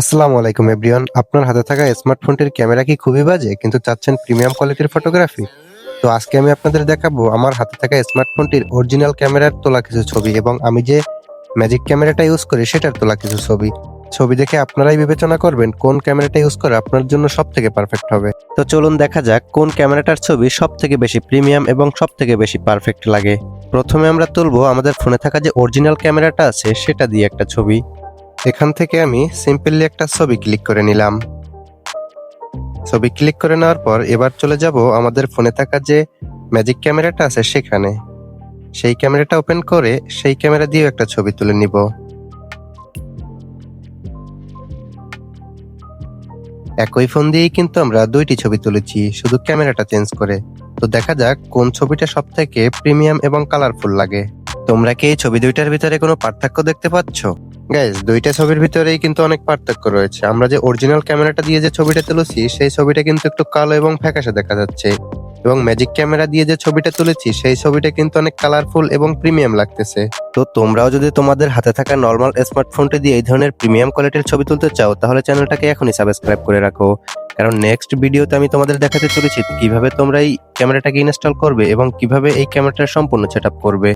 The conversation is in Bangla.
আসসালামু আলাইকুম, এভরিওয়ান। আপনার হাতে থাকা স্মার্টফোনটির ক্যামেরা কি খুবই বাজে? কিন্তু চাচ্ছেন প্রিমিয়াম কোয়ালিটির ফটোগ্রাফি? তো আজকে আমি আপনাদের দেখাবো আমার হাতে থাকা স্মার্টফোনটির অরিজিনাল ক্যামেরার তোলা কিছু ছবি এবং আমি যে ম্যাজিক ক্যামেরাটা ইউজ করি, সেটার তোলা কিছু ছবি। ছবি দেখে আপনারাই বিবেচনা করবেন কোন ক্যামেরাটা ইউজ করে আপনার জন্য সব থেকে পারফেক্ট হবে। তো চলুন দেখা যাক কোন ক্যামেরাটার ছবি সব থেকে বেশি প্রিমিয়াম এবং সব থেকে বেশি পারফেক্ট লাগে। প্রথমে আমরা তুলবো আমাদের ফোনে থাকা যে অরিজিনাল ক্যামেরাটা আছে, সেটা দিয়ে একটা ছবি। এখান থেকে আমি সিম্পলি একটা ছবি ক্লিক করে নিলাম। ছবি ক্লিক করে নেওয়ার পর এবার চলে যাব আমাদের ফোনে থাকা যে ম্যাজিক ক্যামেরাটা আছে সেখানে। সেই ক্যামেরাটা ওপেন করে সেই ক্যামেরা দিয়ে একটা ছবি তুলে নিব। একই ফোন দিয়েই কিন্তু আমরা দুইটি ছবি তুলেছি, শুধু ক্যামেরাটা চেঞ্জ করে। তো দেখা যাক কোন ছবিটা সব থেকে প্রিমিয়াম এবং কালারফুল লাগে। তোমরা কি এই ছবি দুইটার ভিতরে কোনো পার্থক্য দেখতে পাচ্ছ? গাইজ দুইটা ছবির ভিতরেই কিন্তু অনেক পার্থক্য রয়েছে। আমরা যে অরিজিনাল ক্যামেরাটা দিয়ে যে ছবিটা তুলেছি, সেই ছবিটা কিন্তু একটু কালো এবং ফ্যাকাশে দেখা যাচ্ছে। এবং ম্যাজিক ক্যামেরা দিয়ে যে ছবিটা তুলেছি, সেই ছবিটা কিন্তু অনেক কালারফুল এবং প্রিমিয়াম লাগতেছে। তো তোমরাও যদি তোমাদের হাতে থাকা নর্মাল স্মার্টফোনটি দিয়ে এই ধরনের প্রিমিয়াম কোয়ালিটির ছবি তুলতে চাও, তাহলে চ্যানেলটাকে এখনই সাবস্ক্রাইব করে রাখো। কারণ নেক্সট ভিডিওতে আমি তোমাদের দেখাতে চলেছি কীভাবে তোমরা এই ক্যামেরাটাকে ইনস্টল করবে এবং কীভাবে এই ক্যামেরাটার সম্পূর্ণ সেট করবে।